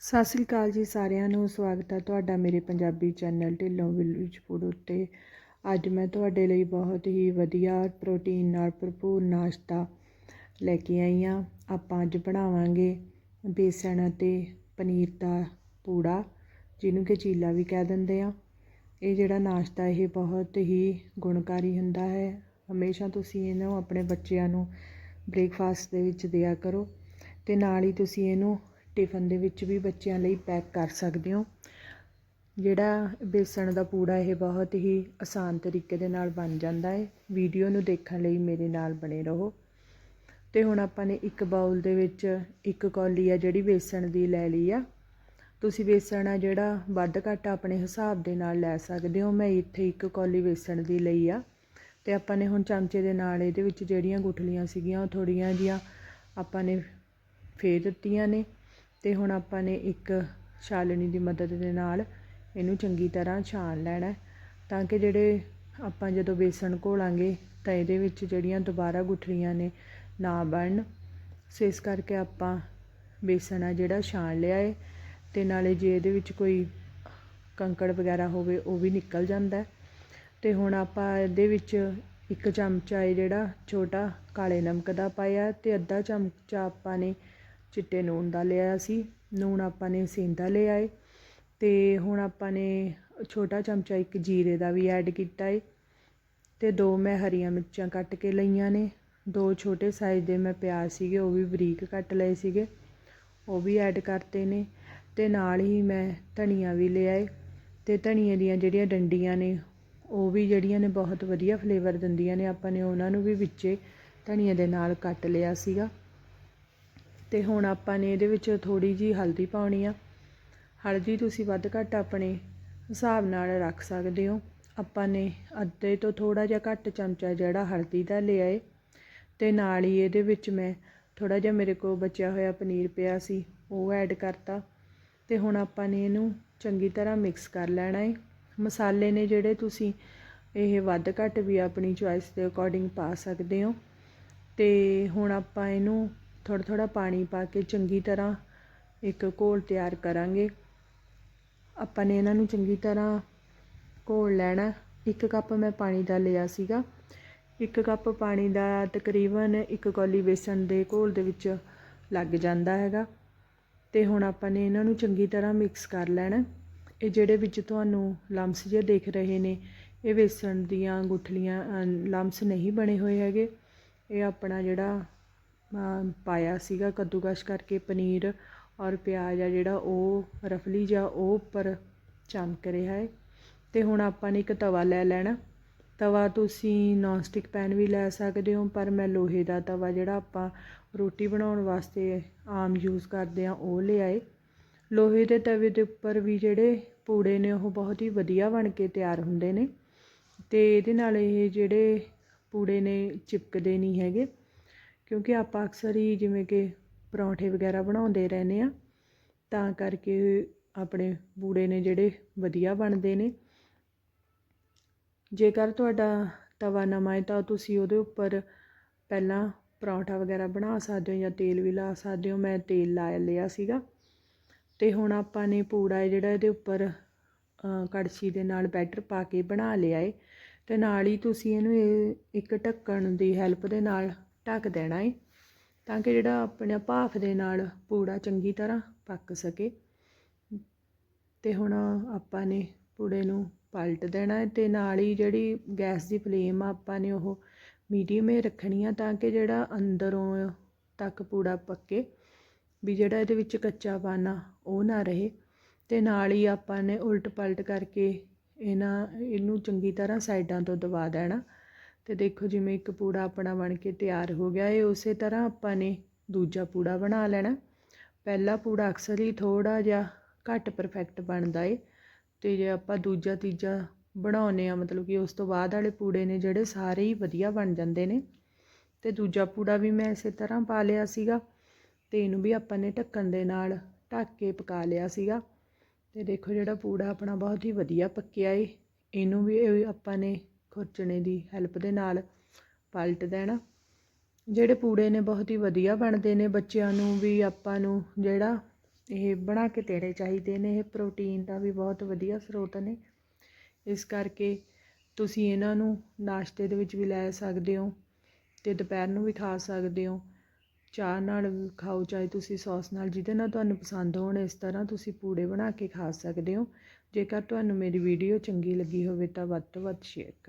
ਸਤਿ ਸ੍ਰੀ ਅਕਾਲ ਜੀ ਸਾਰਿਆਂ ਨੂੰ, ਸਵਾਗਤ ਹੈ ਤੁਹਾਡਾ ਮੇਰੇ Punjabi channel Dhillon village food ਉੱਤੇ। ਅੱਜ ਮੈਂ ਤੁਹਾਡੇ ਲਈ ਬਹੁਤ ਹੀ ਵਧੀਆ ਪ੍ਰੋਟੀਨ ਨਾਲ ਭਰਪੂਰ ਨਾਸ਼ਤਾ ਲੈ ਕੇ ਆਈ ਹਾਂ। ਆਪਾਂ ਅੱਜ ਬਣਾਵਾਂਗੇ ਬੇਸਣ ਅਤੇ ਪਨੀਰ ਦਾ ਪੂੜਾ, ਜਿਹਨੂੰ ਕਿ ਚੀਲਾ ਵੀ ਕਹਿ ਦਿੰਦੇ ਆ ਇਹ ਜਿਹੜਾ ਨਾਸ਼ਤਾ, ਇਹ ਬਹੁਤ ਹੀ ਗੁਣਕਾਰੀ ਹੁੰਦਾ ਹੈ। ਹਮੇਸ਼ਾ ਤੁਸੀਂ ਇਹਨੂੰ ਆਪਣੇ ਬੱਚਿਆਂ ਨੂੰ ਬ੍ਰੇਕਫਾਸਟ ਦੇ ਵਿੱਚ ਦਿਆ ਕਰੋ ਤੇ ਨਾਲ ਹੀ ਤੁਸੀਂ ਇਹਨੂੰ ਟਿਫਨ ਦੇ ਵਿੱਚ ਵੀ ਬੱਚਿਆਂ ਲਈ ਪੈਕ ਕਰ ਸਕਦੇ ਹੋ। ਜਿਹੜਾ ਬੇਸਣ ਦਾ ਪੂੜਾ ਇਹ ਬਹੁਤ ਹੀ ਆਸਾਨ ਤਰੀਕੇ ਦੇ ਨਾਲ ਬਣ ਜਾਂਦਾ ਹੈ। ਵੀਡੀਓ ਨੂੰ ਦੇਖਣ ਲਈ ਮੇਰੇ ਨਾਲ ਬਣੇ ਰਹੋ। ਤੇ ਹੁਣ ਆਪਾਂ ਨੇ ਇੱਕ ਬਾਉਲ ਦੇ ਵਿੱਚ ਇੱਕ ਕੌਲੀ ਆ ਜਿਹੜੀ ਬੇਸਣ ਦੀ ਲੈ ਲਈ ਆ। ਤੁਸੀਂ ਬੇਸਣ ਆ ਜਿਹੜਾ ਵੱਧ ਘੱਟ ਆਪਣੇ ਹਿਸਾਬ ਦੇ ਨਾਲ ਲੈ ਸਕਦੇ ਹੋ। ਮੈਂ ਇੱਥੇ ਇੱਕ ਕੌਲੀ ਬੇਸਣ ਦੀ ਲਈ ਆ। ਤੇ ਆਪਾਂ ਨੇ ਹੁਣ ਚਮਚੇ ਦੇ ਨਾਲ ਇਹਦੇ ਵਿੱਚ ਜਿਹੜੀਆਂ ਗੁਠਲੀਆਂ ਸੀਗੀਆਂ ਉਹ ਥੋੜੀਆਂ ਜੀਆਂ ਆਪਾਂ ਨੇ ਫੇਰ ਦਿੱਤੀਆਂ ਨੇ। ਅਤੇ ਹੁਣ ਆਪਾਂ ਨੇ ਇੱਕ ਛਾਲਣੀ ਦੀ ਮਦਦ ਦੇ ਨਾਲ ਇਹਨੂੰ ਚੰਗੀ ਤਰ੍ਹਾਂ ਛਾਣ ਲੈਣਾ ਤਾਂ ਕਿ ਜਿਹੜੇ ਆਪਾਂ ਜਦੋਂ ਬੇਸਣ ਘੋਲਾਂਗੇ ਤਾਂ ਇਹਦੇ ਵਿੱਚ ਜਿਹੜੀਆਂ ਦੁਬਾਰਾ ਗੁਠਲੀਆਂ ਨੇ ਨਾ ਬਣਨ। ਸੋ ਇਸ ਕਰਕੇ ਆਪਾਂ ਬੇਸਣ ਆ ਜਿਹੜਾ ਛਾਣ ਲਿਆ ਏ ਅਤੇ ਨਾਲੇ ਜੇ ਇਹਦੇ ਵਿੱਚ ਕੋਈ ਕੰਕੜ ਵਗੈਰਾ ਹੋਵੇ ਉਹ ਵੀ ਨਿਕਲ ਜਾਂਦਾ ਅਤੇ ਹੁਣ ਆਪਾਂ ਇਹਦੇ ਵਿੱਚ ਇੱਕ ਚਮਚਾ ਇਹ ਜਿਹੜਾ ਛੋਟਾ ਕਾਲੇ ਨਮਕ ਦਾ ਪਾਇਆ ਅਤੇ ਅੱਧਾ ਚਮਚਾ ਆਪਾਂ ਨੇ ਚਿੱਟੇ ਨੂਣ ਦਾ ਲਿਆ ਸੀ ਨੂਣ ਆਪਾਂ ਨੇ ਸੇਂਦਾ ਲਿਆ ਏ ਅਤੇ ਹੁਣ ਆਪਾਂ ਨੇ ਛੋਟਾ ਚਮਚਾ ਇੱਕ ਜੀਰੇ ਦਾ ਵੀ ਐਡ ਕੀਤਾ ਏ ਅਤੇ ਦੋ ਮੈਂ ਹਰੀਆਂ ਮਿਰਚਾਂ ਕੱਟ ਕੇ ਲਈਆਂ ਨੇ, ਦੋ ਛੋਟੇ ਸਾਈਜ਼ ਦੇ ਮੈਂ ਪਿਆਜ਼ ਸੀਗੇ, ਉਹ ਵੀ ਬਰੀਕ ਕੱਟ ਲਏ ਸੀਗੇ, ਉਹ ਵੀ ਐਡ ਕਰਤੇ ਨੇ ਅਤੇ ਨਾਲ ਹੀ ਮੈਂ ਧਨੀਆ ਵੀ ਲਿਆ ਏ ਅਤੇ ਧਨੀਏ ਦੀਆਂ ਜਿਹੜੀਆਂ ਡੰਡੀਆਂ ਨੇ, ਉਹ ਵੀ ਜਿਹੜੀਆਂ ਨੇ ਬਹੁਤ ਵਧੀਆ ਫਲੇਵਰ ਦਿੰਦੀਆਂ ਨੇ, ਆਪਾਂ ਨੇ ਉਹਨਾਂ ਨੂੰ ਵੀ ਵਿੱਚੇ ਧਨੀਏ ਦੇ ਨਾਲ ਕੱਟ ਲਿਆ ਸੀਗਾ। ਅਤੇ ਹੁਣ ਆਪਾਂ ਨੇ ਇਹਦੇ ਵਿੱਚ ਥੋੜ੍ਹੀ ਜਿਹੀ ਹਲਦੀ ਪਾਉਣੀ ਆ। ਹਲਦੀ ਤੁਸੀਂ ਵੱਧ ਘੱਟ ਆਪਣੇ ਹਿਸਾਬ ਨਾਲ ਰੱਖ ਸਕਦੇ ਹੋ। ਆਪਾਂ ਨੇ ਅੱਧੇ ਤੋਂ ਥੋੜ੍ਹਾ ਜਿਹਾ ਘੱਟ ਚਮਚਾ ਜਿਹੜਾ ਹਲਦੀ ਦਾ ਲਿਆ ਏ ਅਤੇ ਨਾਲ ਹੀ ਇਹਦੇ ਵਿੱਚ ਮੈਂ ਥੋੜ੍ਹਾ ਜਿਹਾ ਮੇਰੇ ਕੋਲ ਬਚਿਆ ਹੋਇਆ ਪਨੀਰ ਪਿਆ ਸੀ, ਉਹ ਐਡ ਕਰਤਾ। ਅਤੇ ਹੁਣ ਆਪਾਂ ਨੇ ਇਹਨੂੰ ਚੰਗੀ ਤਰ੍ਹਾਂ ਮਿਕਸ ਕਰ ਲੈਣਾ ਏ। ਮਸਾਲੇ ਨੇ ਜਿਹੜੇ ਤੁਸੀਂ ਇਹ ਵੱਧ ਘੱਟ ਵੀ ਆਪਣੀ ਚੁਆਇਸ ਦੇ ਅਕੋਰਡਿੰਗ ਪਾ ਸਕਦੇ ਹੋ। ਅਤੇ ਹੁਣ ਆਪਾਂ ਇਹਨੂੰ ਥੋੜ੍ਹਾ ਥੋੜ੍ਹਾ ਪਾਣੀ ਪਾ ਕੇ ਚੰਗੀ ਤਰ੍ਹਾਂ ਇੱਕ ਘੋਲ ਤਿਆਰ ਕਰਾਂਗੇ। ਆਪਾਂ ਨੇ ਇਹਨਾਂ ਨੂੰ ਚੰਗੀ ਤਰ੍ਹਾਂ ਘੋਲ ਲੈਣਾ। ਇੱਕ ਕੱਪ ਮੈਂ ਪਾਣੀ ਦਾ ਲਿਆ ਸੀਗਾ। ਇੱਕ ਕੱਪ ਪਾਣੀ ਦਾ ਤਕਰੀਬਨ ਇੱਕ ਕੌਲੀ ਬੇਸਣ ਦੇ ਘੋਲ ਦੇ ਵਿੱਚ ਲੱਗ ਜਾਂਦਾ ਹੈਗਾ। ਤੇ ਹੁਣ ਆਪਾਂ ਨੇ ਇਹਨਾਂ ਨੂੰ ਚੰਗੀ ਤਰ੍ਹਾਂ ਮਿਕਸ ਕਰ ਲੈਣਾ। ਇਹ ਜਿਹੜੇ ਵਿੱਚ ਤੁਹਾਨੂੰ ਲੰਮਸ ਜੇ ਦੇਖ ਰਹੇ ਨੇ, ਇਹ ਬੇਸਣ ਦੀਆਂ ਗੁਠਲੀਆਂ ਲੰਮਸ ਨਹੀਂ ਬਣੇ ਹੋਏ ਹੈਗੇ। ਇਹ ਆਪਣਾ ਜਿਹੜਾ ਪਾਇਆ ਸੀਗਾ ਕੱਦੂਕਸ਼ ਕਰਕੇ ਪਨੀਰ ਔਰ ਪਿਆਜ਼ ਆ ਜਿਹੜਾ ਉਹ ਰਫਲੀ ਜਾਂ ਉਹ ਉੱਪਰ ਚਮਕ ਰਿਹਾ ਹੈ। ਅਤੇ ਹੁਣ ਆਪਾਂ ਨੇ ਇੱਕ ਤਵਾ ਲੈ ਲੈਣਾ। ਤਵਾ ਤੁਸੀਂ ਨੌਨ ਸਟਿਕ ਪੈਨ ਵੀ ਲੈ ਸਕਦੇ ਹੋ, ਪਰ ਮੈਂ ਲੋਹੇ ਦਾ ਤਵਾ ਜਿਹੜਾ ਆਪਾਂ ਰੋਟੀ ਬਣਾਉਣ ਵਾਸਤੇ ਆਮ ਯੂਜ਼ ਕਰਦੇ ਆ ਉਹ ਲਿਆਏ। ਲੋਹੇ ਦੇ ਤਵੇ ਦੇ ਉੱਪਰ ਵੀ ਜਿਹੜੇ ਪੂੜੇ ਨੇ, ਉਹ ਬਹੁਤ ਹੀ ਵਧੀਆ ਬਣ ਕੇ ਤਿਆਰ ਹੁੰਦੇ ਨੇ। ਅਤੇ ਇਹਦੇ ਨਾਲ ਇਹ ਜਿਹੜੇ ਪੂੜੇ ਨੇ, ਚਿਪਕਦੇ ਨਹੀਂ ਹੈਗੇ। ਕਿਉਂਕਿ ਆਪਾਂ ਅਕਸਰ ਹੀ ਜਿਵੇਂ ਕਿ ਪਰੌਂਠੇ ਵਗੈਰਾ ਬਣਾਉਂਦੇ ਰਹਿੰਦੇ ਹਾਂ, ਤਾਂ ਕਰਕੇ ਆਪਣੇ ਬੂੜੇ ਨੇ ਜਿਹੜੇ ਵਧੀਆ ਬਣਦੇ ਨੇ। ਜੇਕਰ ਤੁਹਾਡਾ ਤਵਾ ਨਵਾਂ ਹੈ, ਤਾਂ ਤੁਸੀਂ ਉਹਦੇ ਉੱਪਰ ਪਹਿਲਾਂ ਪਰੌਂਠਾ ਵਗੈਰਾ ਬਣਾ ਸਕਦੇ ਹੋ ਜਾਂ ਤੇਲ ਵੀ ਲਾ ਸਕਦੇ ਹੋ। ਮੈਂ ਤੇਲ ਲਾ ਲਿਆ ਸੀਗਾ। ਤੇ ਹੁਣ ਆਪਾਂ ਨੇ ਪੂੜਾ ਜਿਹੜਾ ਇਹਦੇ ਉੱਪਰ ਕੜਛੀ ਦੇ ਨਾਲ ਬੈਟਰ ਪਾ ਕੇ ਬਣਾ ਲਿਆ ਏ ਤੇ ਨਾਲ ਹੀ ਤੁਸੀਂ ਇਹਨੂੰ ਇਹ ਇੱਕ ਢੱਕਣ ਦੀ ਹੈਲਪ ਦੇ ਨਾਲ ਢੱਕ ਦੇਣਾ ਏ, ਤਾਂ ਕਿ ਜਿਹੜਾ ਆਪਣੇ ਭਾਫ ਦੇ ਨਾਲ ਪੂੜਾ ਚੰਗੀ ਤਰ੍ਹਾਂ ਪੱਕ ਸਕੇ। ਤੇ ਹੁਣ ਆਪਾਂ ਨੇ ਪੂੜੇ ਨੂੰ ਪਲਟ ਦੇਣਾ ਹੈ ਤੇ ਨਾਲ ਹੀ ਜਿਹੜੀ ਗੈਸ ਦੀ ਫਲੇਮ ਆ ਆਪਾਂ ਨੇ ਉਹ ਮੀਡੀਅਮ ਹੀ ਰੱਖਣੀ ਆ ਤਾਂ ਕਿ ਜਿਹੜਾ ਅੰਦਰੋਂ ਤੱਕ ਪੂੜਾ ਪੱਕੇ, ਵੀ ਜਿਹੜਾ ਇਹਦੇ ਵਿੱਚ ਕੱਚਾ ਪਾਣਾ ਉਹ ਨਾ ਰਹੇ। ਤੇ ਨਾਲ ਹੀ ਆਪਾਂ ਨੇ ਉਲਟ ਪਲਟ ਕਰਕੇ ਇਹਨਾਂ, ਇਹਨੂੰ ਚੰਗੀ ਤਰ੍ਹਾਂ ਸਾਈਡਾਂ ਤੋਂ ਦਬਾ ਦੇਣਾ। ਤੇ ਦੇਖੋ ਜਿਵੇਂ ਇੱਕ ਪੂੜਾ ਆਪਣਾ ਬਣ ਕੇ ਤਿਆਰ ਹੋ ਗਿਆ, ਇਹ ਉਸੇ ਤਰ੍ਹਾਂ ਆਪਾਂ ਨੇ ਦੂਜਾ ਪੂੜਾ ਬਣਾ ਲੈਣਾ। ਪਹਿਲਾ ਪੂੜਾ ਅਕਸਰ ਹੀ ਥੋੜਾ ਜਿਹਾ ਘੱਟ ਪਰਫੈਕਟ ਬਣਦਾ ਏ ਤੇ ਜੇ ਆਪਾਂ ਦੂਜਾ ਤੀਜਾ ਬਣਾਉਨੇ ਆ ਮਤਲਬ ਕਿ ਉਸ ਤੋਂ ਬਾਅਦ ਵਾਲੇ ਪੂੜੇ ਨੇ ਜਿਹੜੇ ਸਾਰੇ ਹੀ ਵਧੀਆ ਬਣ ਜਾਂਦੇ ਨੇ। ਤੇ ਦੂਜਾ ਪੂੜਾ ਵੀ ਮੈਂ ਇਸੇ ਤਰ੍ਹਾਂ ਪਾ ਲਿਆ ਸੀਗਾ ਤੇ ਇਹਨੂੰ ਵੀ ਆਪਾਂ ਨੇ ਢੱਕਣ ਦੇ ਨਾਲ ਢੱਕ ਕੇ ਪਕਾ ਲਿਆ ਸੀਗਾ। ਤੇ ਦੇਖੋ ਜਿਹੜਾ ਪੂੜਾ ਆਪਣਾ ਬਹੁਤ ਹੀ ਵਧੀਆ ਪੱਕਿਆ ਏ, ਇਹਨੂੰ ਵੀ ਆਪਾਂ ਨੇ ਖੁਰਚਣੇ ਦੀ ਹੈਲਪ ਦੇ ਨਾਲ ਪਲਟ ਦੇਣਾ। ਜਿਹੜੇ ਪੂੜੇ ਨੇ ਬਹੁਤ ਹੀ ਵਧੀਆ ਬਣਦੇ ਨੇ, ਬੱਚਿਆਂ ਨੂੰ ਵੀ, ਆਪਾਂ ਨੂੰ ਜਿਹੜਾ ਇਹ ਬਣਾ ਕੇ ਦੇਣੇ ਚਾਹੀਦੇ ਨੇ, ਇਹ ਪ੍ਰੋਟੀਨ ਦਾ ਵੀ ਬਹੁਤ ਵਧੀਆ ਸਰੋਤ ਨੇ। ਇਸ ਕਰਕੇ ਤੁਸੀਂ ਇਹਨਾਂ ਨੂੰ ਨਾਸ਼ਤੇ ਦੇ ਵਿੱਚ ਵੀ ਲੈ ਸਕਦੇ ਹੋ ਤੇ ਦੁਪਹਿਰ ਨੂੰ ਵੀ ਖਾ ਸਕਦੇ ਹੋ। ਚਾਹ ਨਾਲ ਵੀ ਖਾਓ, ਚਾਹੇ ਤੁਸੀਂ ਸੌਸ ਨਾਲ, ਜਿਹਦੇ ਨਾਲ ਤੁਹਾਨੂੰ ਪਸੰਦ ਹੋਣ, ਇਸ ਤਰ੍ਹਾਂ ਤੁਸੀਂ ਪੂੜੇ ਬਣਾ ਕੇ ਖਾ ਸਕਦੇ ਹੋ। ਜੇਕਰ ਤੁਹਾਨੂੰ ਮੇਰੀ ਵੀਡੀਓ ਚੰਗੀ ਲੱਗੀ ਹੋਵੇ ਤਾਂ ਵੱਧ ਤੋਂ ਵੱਧ ਸ਼ੇਅਰ ਕਰੋ